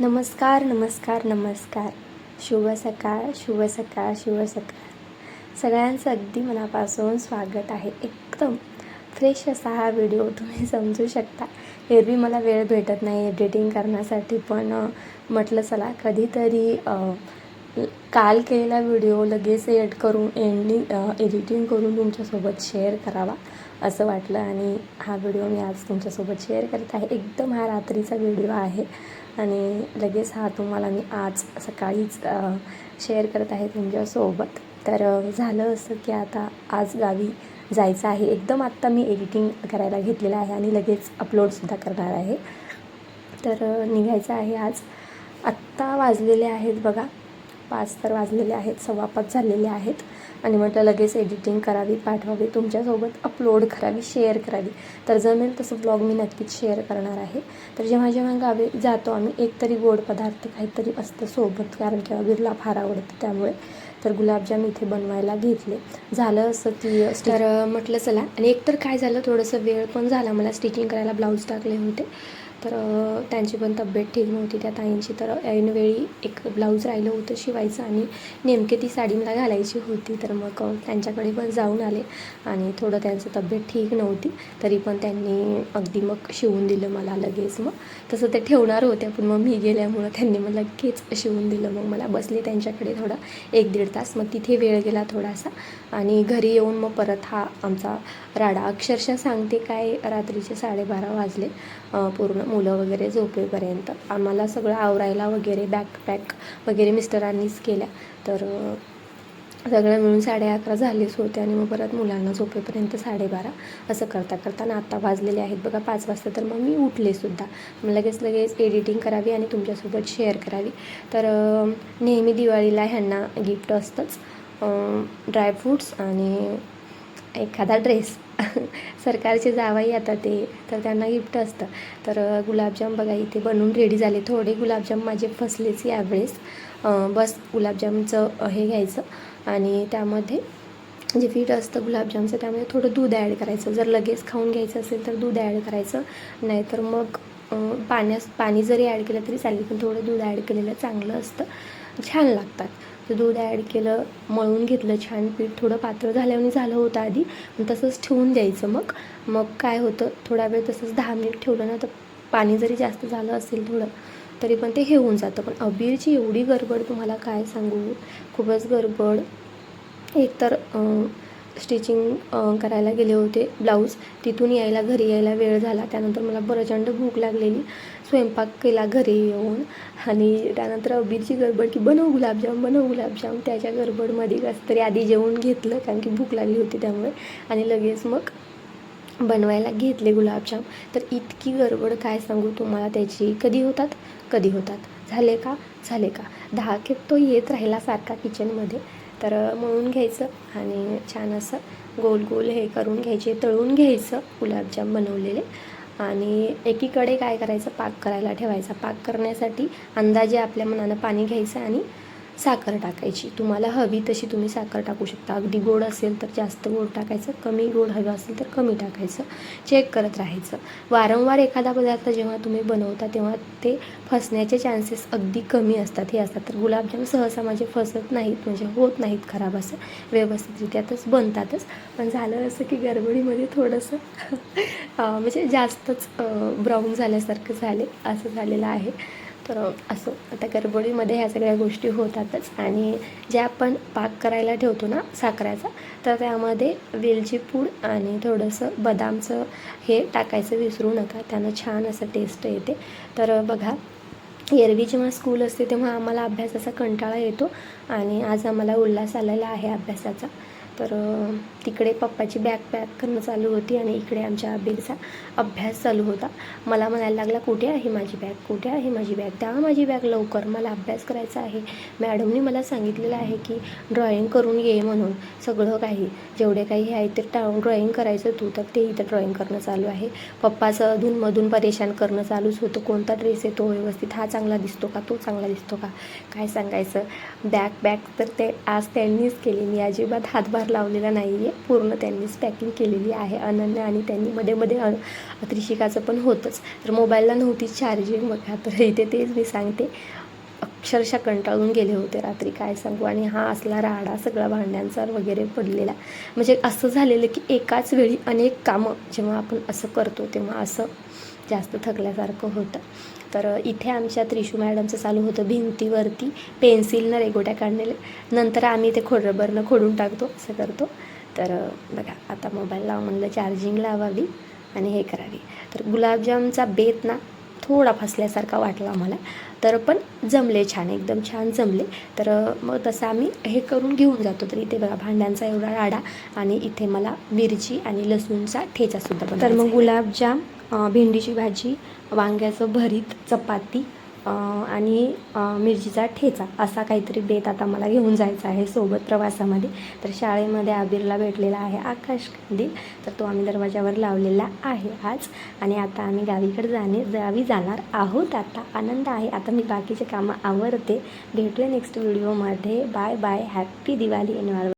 नमस्कार नमस्कार नमस्कार. शुभ सकाळ शुभ सकाळ शुभ सकाळ. सगळ्यांचं अगदी मनापासून स्वागत आहे. एकदम फ्रेश असा हा व्हिडिओ तुम्ही समजू शकता. एरवी मला वेळ भेटत नाही एडिटिंग करण्यासाठी पण म्हटलं चला कधीतरी काल केलेला व्हिडिओ लगेच एड करून एंडिंग एडिटिंग करून तुमच्यासोबत शेअर करावा असं वाटलं. आणि हा व्हिडिओ मी आज तुमच्यासोबत शेअर करत आहे. एकदम हा रात्रीचा व्हिडिओ आहे. आणि लगेच हा तुम्हाला मी आज सकाळीच शेअर करत आहे तुमच्यासोबत. तर झालं असं की आता आज गावी जायचं आहे. एकदम आत्ता मी एडिटिंग करायला घेतलेलं आहे आणि लगेच अपलोडसुद्धा करणार आहे. तर निघायचं आहे आज. आत्ता वाजलेले आहेत बघा. पाच तर वाजलेले आहेत सव्वा पाच झालेले आहेत. आणि म्हटलं लगेच एडिटिंग करावी पाठवावी तुमच्यासोबत अपलोड करावी शेअर करावी. तर जमेल तसं ब्लॉग मी नक्कीच शेअर करणार आहे. तर जेव्हा जेव्हा गावी जातो आम्ही एकतरी गोड पदार्थ काहीतरी असतं सोबत कारण की अबीरला फार आवडतं त्यामुळे. तर गुलाबजाम इथे बनवायला घेतले. झालं असं की तर म्हटलं चला. आणि एकतर काय झालं थोडंसं वेळ पण झाला. मला स्टिचिंग करायला ब्लाऊज टाकले होते. तर त्यांची पण तब्येत ठीक नव्हती. त्या ताईंची तर ऐनवेळी एक ब्लाऊज राहिलं होतं शिवायचं आणि नेमके ती साडी मला घालायची होती. तर मग त्यांच्याकडे पण जाऊन आले आणि थोडं त्यांचं तब्येत ठीक नव्हती. तरी पण त्यांनी अगदी मग शिवून दिलं मला लगेच मग. तसं ते ठेवणार होत्या पण मग मी गेल्यामुळं त्यांनी मला लगेच शिवून दिलं. मग मला बसले त्यांच्याकडे थोडा एक दीड तास. मग तिथे वेळ गेला थोडासा आणि घरी येऊन मग परत हा आमचा राडा. अक्षरशः सांगते काय रात्रीचे साडेबारा वाजले. पूर्ण मुलं वगैरे झोपेपर्यंत. आम्हाला सगळं आवरायला वगैरे बॅकपॅक वगैरे मिस्टरांनीच केल्या. तर सगळ्या सगळं मिळून साडे अकरा झालेच होते आणि मग परत मुलांना झोपेपर्यंत साडेबारा असं करता करता ना आत्ता वाजलेले आहेत. बघा पाच वाजता तर मग मी उठले सुद्धा. मग लगेच लगेच एडिटिंग करावी आणि तुमच्यासोबत शेअर करावी. तर नेहमी दिवाळीला ह्यांना गिफ्ट असतंच. ड्रायफ्रूट्स आणि एखादा ड्रेस. सरकारचे जावाई आता ते तर त्यांना गिफ्ट असतं. तर गुलाबजाम बघा इथे बनवून रेडी झाले. थोडे गुलाबजाम माझे फसलेच यावेळेस. बस गुलाबजामचं हे घ्यायचं. आणि त्यामध्ये जे पीठ असतं गुलाबजामचं त्यामध्ये थोडं दूध ॲड करायचं. जर लगेच खाऊन घ्यायचं असेल तर दूध ॲड करायचं. नाहीतर मग पाण्यास पाणी जरी ॲड केलं तरी चालेल पण थोडं दूध ॲड केलेलं चांगलं असतं. छान लागतात. तर दूध ॲड केलं मळून घेतलं छान पीठ थोडं पातळ झाल्याने झालं होतं आधी पण तसंच ठेवून द्यायचं मग. मग काय होतं थोडा वेळ तसंच दहा मिनिट ठेवलं ना तर पाणी जरी जास्त झालं असेल थोडं तरी पण ते हे होऊन जातं. पण अबीरची एवढी गडबड तुम्हाला काय सांगू? खूपच गडबड. एकतर स्टिचिंग करायला गेले होते ब्लाऊज. तिथून यायला घरी यायला वेळ झाला. त्यानंतर मला प्रचंड भूक लागलेली. स्वयंपाक केला घरी येऊन. आणि त्यानंतर अबीरची गडबड की बनव गुलाबजाम बनव गुलाबजाम. त्याच्या गडबडमध्ये कसं तरी आधी जेवून घेतलं कारण की भूक लागली होती त्यामुळे. आणि लगेच मग बनवायला घेतले गुलाबजाम. तर इतकी गडबड काय सांगू तुम्हाला त्याची? कधी होतात? कधी होतात. झाले का? झाले का? दहा खेप तो येत राहिला सारखा किचनमध्ये तर मळून घ्यायचं आणि छान असं गोल गोल हे करून घ्यायचे तळून घ्यायचं गुलाबजाम बनवलेले. आणि एकीकडे काय करायचं? पाक करायला ठेवायचा. पाक करण्यासाठी अंदाजे आपल्या मनानं पाणी घ्यायचं आणि साखर टाकायची. तुम्हाला हवी तशी तुम्ही साखर टाकू शकता. अगदी गोड असेल तर जास्त गोड टाकायचं. कमी गोड हवं असेल तर कमी टाकायचं. चेक करत राहायचं. वारंवार एखादा पदार्थ जेव्हा तुम्ही बनवता तेव्हा ते फसण्याचे चान्सेस अगदी कमी असतात. हे असतात तर गुलाबजाम सहसा माझे फसत नाहीत म्हणजे होत नाहीत खराब असं. व्यवस्थितरित्यातच बनतातच. पण झालं असं की गडबडीमध्ये थोडंसं म्हणजे जास्तच ब्राऊन झाल्यासारखं झाले. असं झालेलं आहे. तर असं आता करबोडीमध्ये ह्या सगळ्या गोष्टी होतातच. आणि जे आपण पाक करायला ठेवतो ना साखराचा तर त्यामध्ये वेलची पूड आणि थोडंसं बदामचं हे टाकायचं विसरू नका. त्यानं छान असं टेस्ट येते. तर बघा एरवी जेव्हा स्कूल असते तेव्हा आम्हाला अभ्यासाचा कंटाळा येतो. आणि आज आम्हाला उल्हास आलेला आहे अभ्यासाचा. तर तिकडे पप्पाची बॅग पॅक करणं चालू होती आणि इकडे आमच्या अबीरचा अभ्यास चालू होता. मला म्हणायला लागला कुठे आहे माझी बॅग कुठे आहे माझी बॅग द्या माझी बॅग लवकर. मला अभ्यास करायचा आहे. मॅडमनी मला सांगितलेलं आहे की ड्रॉइंग करून ये म्हणून. सगळं काही. जेवढे काही आहे ते टा ड्रॉइंग करायचं तू तर ते इथं ड्रॉइंग करणं चालू आहे. पप्पाचं अधूनमधून परेशान करणं चालूच होतं. कोणता ड्रेस आहे तो व्यवस्थित? हा चांगला दिसतो का? तो चांगला दिसतो का? काय सांगायचं? बॅग बॅग तर ते आज त्यांनीच केली. मी अजिबात हातभार लावलेला नाही आहे पूर्ण त्यांनीच पॅकिंग केलेली आहे अनन्या आणि त्यांनी मध्ये मध्ये अ त्रिशिकाचं पण होतंच. तर मोबाईलला नव्हती चार्जिंग बघा. तर इथे तेच मी सांगते. अक्षरशः कंटाळून गेले होते रात्री. काय सांगू? आणि हा असला राडा सगळा भांड्यांचा वगैरे पडलेला. म्हणजे असं झालेलं की एकाच वेळी अनेक कामं जेव्हा आपण असं करतो तेव्हा असं जास्त थकल्यासारखं होतं. तर इथे आमच्या त्रिशू मॅडमचं चालू होतं भिंतीवरती. पेन्सिलनं रेगोट्या काढलेले. नंतर आम्ही ते खोडरबरनं खोडून टाकतो असं करतो. तर बघा आता मोबाईल लावा म्हणलं चार्जिंग लावावी आणि हे करावी. तर गुलाबजामचा बेत ना थोडा फसल्यासारखा वाटला आम्हाला तर पण जमले छान एकदम छान जमले. तर मग तसं आम्ही हे करून घेऊन जातो. तर इथे बघा भांड्यांचा एवढा राडा आणि इथे मला मिरची आणि लसूणचा ठेचासुद्धा तर मग गुलाबजाम भेंडीची भाजी वांग्याचं भरीत चपाती आणि मिरचीचा ठेचा असा काहीतरी बेत आता मला घेऊन जायचा आहे सोबत प्रवासामध्ये. तर शाळेमध्ये आबिरला भेटलेला आहे आकाश कंदील तर तो आम्ही दरवाजावर लावलेला आहे आज. आणि आता आम्ही गावीकडे जाणे गावी जाणार आहोत. आता आनंद आहे. आता मी बाकीचे कामं आवरते. भेटूया नेक्स्ट व्हिडिओमध्ये bye bye happy Diwali environment